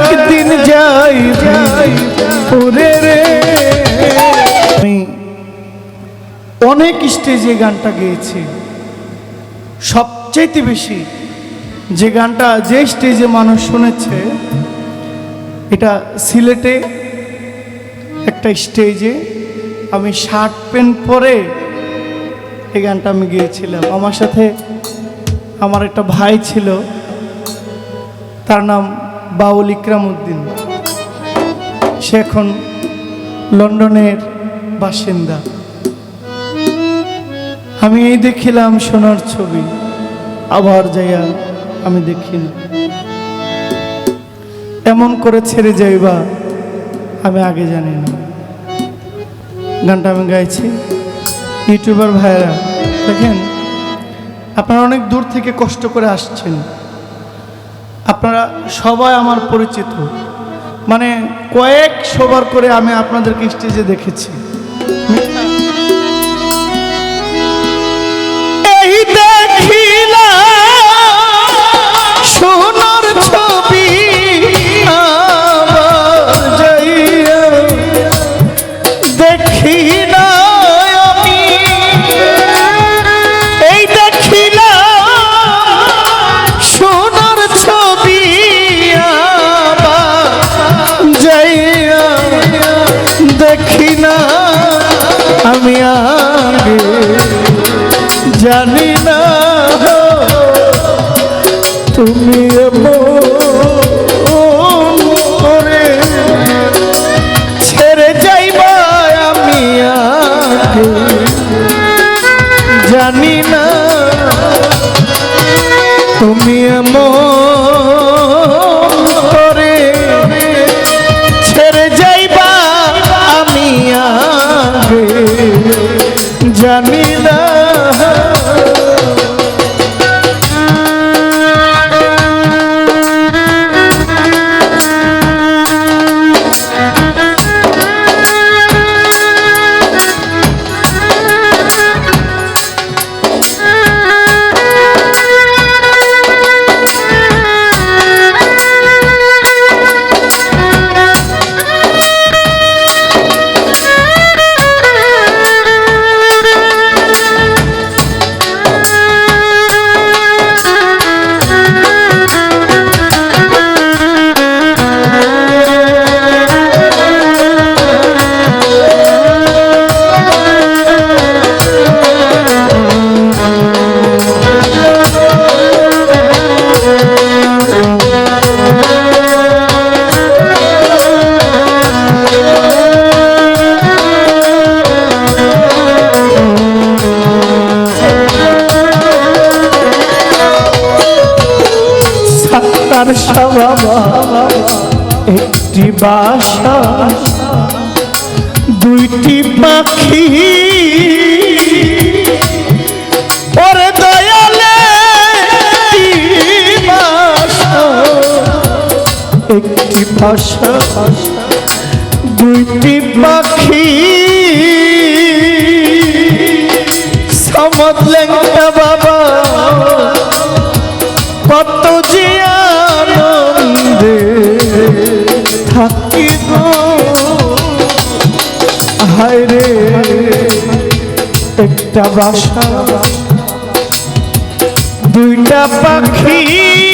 একদিন যাই ওরে রে। আমি অনেক স্টেজে গানটা গেয়েছি। সবচাইতে বেশি যে গানটা যে স্টেজে মানুষ শুনেছে, এটা সিলেটে একটা স্টেজে আমি শার্ট প্যান্ট পরে এই গানটা আমি গিয়েছিলাম। আমার সাথে আমার একটা ভাই ছিল, তার নাম বাউল ইকরাম উদ্দিন সে এখন লন্ডনের বাসিন্দা। আমি এই দেখিলাম সোনার ছবি, আবার যাইয়া আমি দেখি না এমন করে ছেড়ে যাইবা আমি আগে জানি না। গানটা আমি গাইছি। ইউটিউবার ভাইয়েরা, দেখেন, আপনারা অনেক দূর থেকে কষ্ট করে আসছেন। আপনারা সবাই আমার পরিচিত। মানে কয়েক সবার করে আমি আপনাদেরকে স্টেজে দেখেছি। এই দেখিলা সোনার একটি বাসা দুইটি পাখি। ওরে দয়ালে? একটি ভাষা দুইটি পাখি। সমতলেন বাবা। একটা বাসা দুইটা পাখি।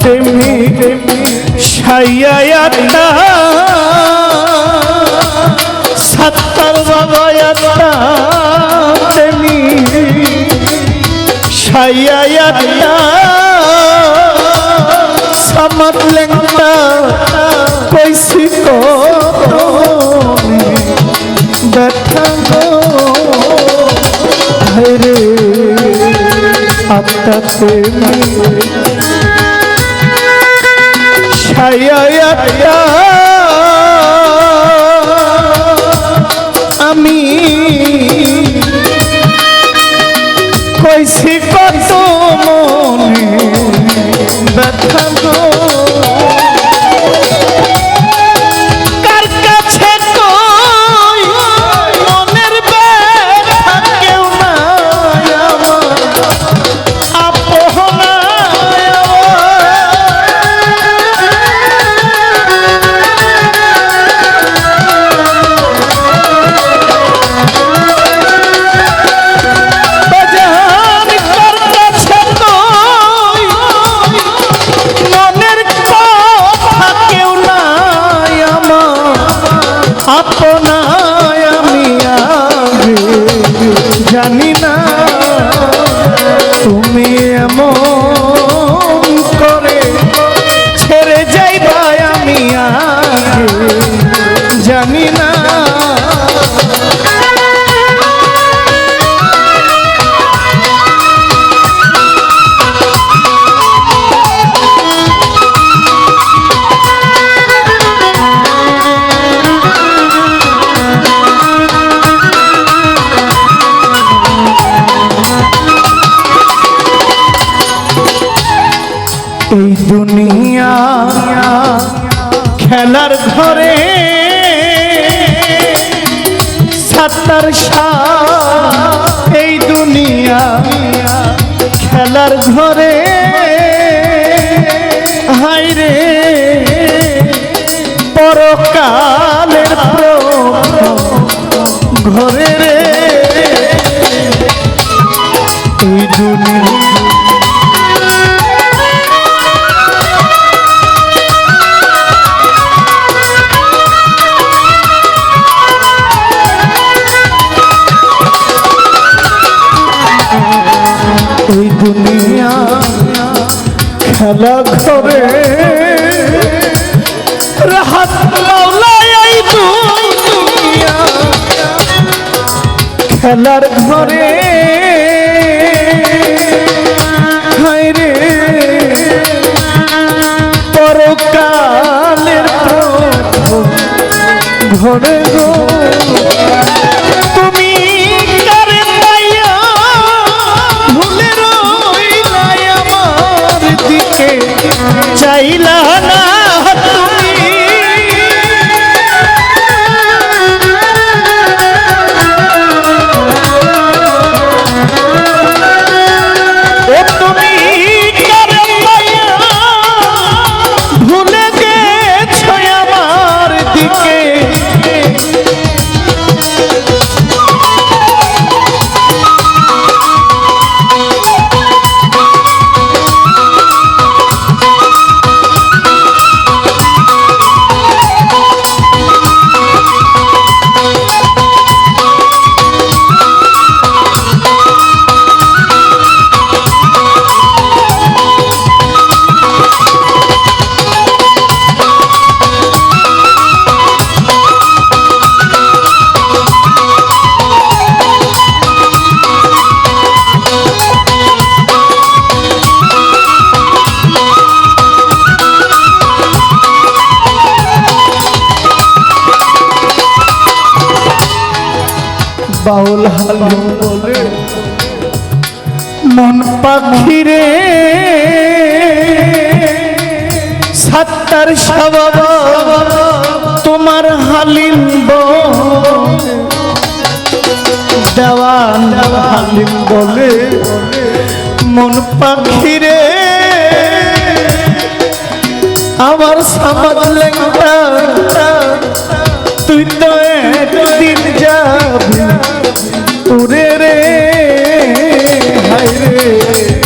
তেমনি সাইয়াটা সাত্তার বাবায়াটা সাইয়াটা সামাত লেংটা কইছি ব্যথা আত্মা yeah, yeah, yeah. Marcha খেলার ঘরে। হায়রে পরকালের ঘরে হালিম বলে মন পাখিরে সাত্তার সাবাবা তোমার হালিম দেওয়ান হালিম বলে মন পাখিরে আমার সামাদ লেঙ্গা তুই তো একদিন যাবি। উড়ে রে হায় রে।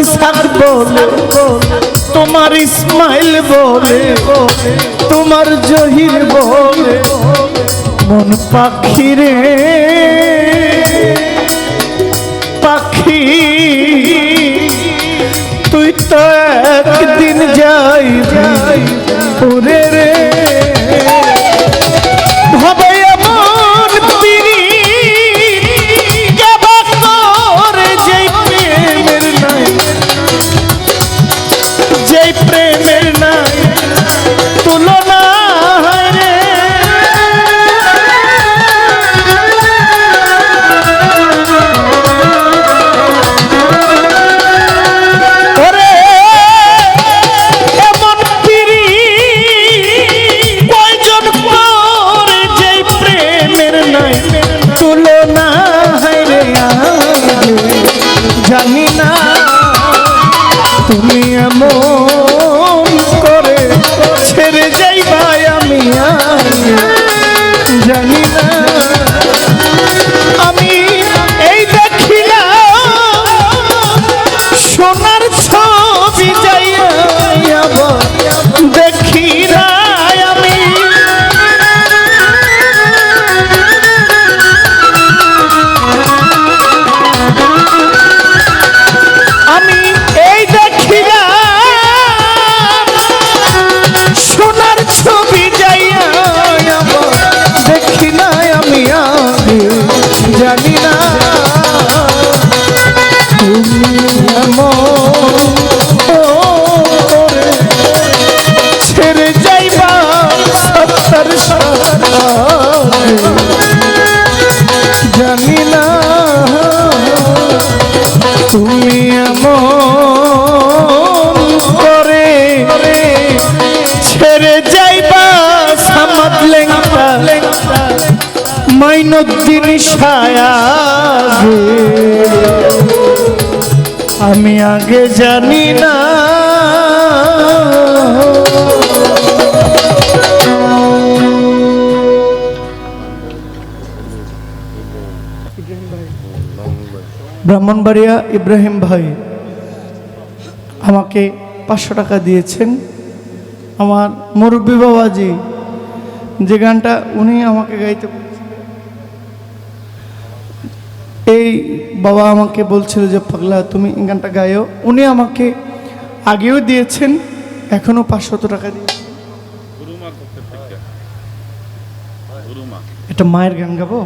ইসাক বলে তোমার ইসমাইল বলে, তোমার জহির বলে, মন পাখিরে, পাখি, তুই তো একদিন যাই যাই ওরে রে। তুমি তুমি এমন করে ছেড়ে যাইবা সামাদ লেঙ্গা মাইনুদ্দিন সায়া আমি আগে জানি না। ব্রাহ্মণবাড়িয়া ইব্রাহিম ভাই আমাকে পাঁচশো টাকা দিয়েছেন। আমার মুরব্বী বাবাজি যে গানটা উনি আমাকে গাইতে এই বাবা আমাকে বলছিল যে পাগলা তুমি এই গানটা গায়ো। উনি আমাকে আগেও দিয়েছেন এখনও পাঁচশত টাকা দিয়েছেন। গুরুমা। এটা মায়ের গান গাবো?